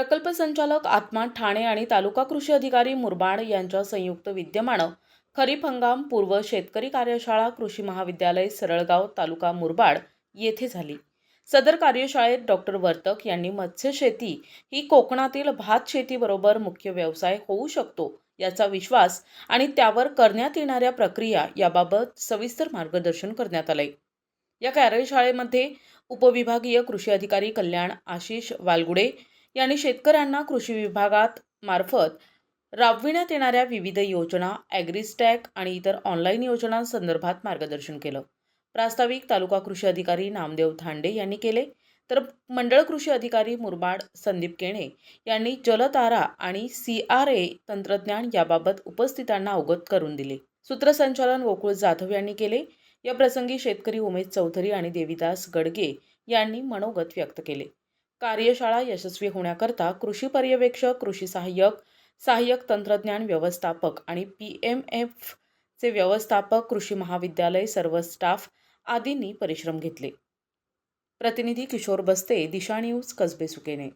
प्रकल्प संचालक आत्मा ठाणे आणि तालुका कृषी अधिकारी मुरबाड यांच्या संयुक्त विद्यमानं खरीप हंगाम पूर्व शेतकरी कार्यशाळा कृषी महाविद्यालय सरळगाव तालुका मुरबाड येथे झाली. सदर कार्यशाळेत डॉक्टर वर्तक यांनी मत्स्यशेती ही कोकणातील भात शेतीबरोबर मुख्य व्यवसाय होऊ शकतो याचा विश्वास आणि त्यावर करण्यात येणाऱ्या प्रक्रिया याबाबत सविस्तर मार्गदर्शन करण्यात आले या कार्यशाळेमध्ये उपविभागीय कृषी अधिकारी कल्याण आशिष वालगुडे यांनी शेतकऱ्यांना कृषी विभागात मार्फत राबविण्यात येणाऱ्या विविध योजना ॲग्रीस्टॅक आणि इतर ऑनलाईन योजनांसंदर्भात मार्गदर्शन केलं. प्रास्ताविक तालुका कृषी अधिकारी नामदेव धांडे यांनी केले. तर मंडळ कृषी अधिकारी मुरबाड संदीप केणे यांनी जलतारा आणि सी आर ए तंत्रज्ञान याबाबत उपस्थितांना अवगत करून दिले. सूत्रसंचालन गोकुळ जाधव यांनी केले. या प्रसंगी शेतकरी उमेश चौधरी आणि देविदास गडगे यांनी मनोगत व्यक्त केले. कार्यशाळा यशस्वी होण्याकरता कृषी पर्यवेक्षक कृषी सहाय्यक सहाय्यक तंत्रज्ञान व्यवस्थापक आणि पी एम एफचे व्यवस्थापक कृषी महाविद्यालय सर्व स्टाफ आदींनी परिश्रम घेतले. प्रतिनिधी किशोर बस्ते दिशा न्यूज कसबे सुकेने.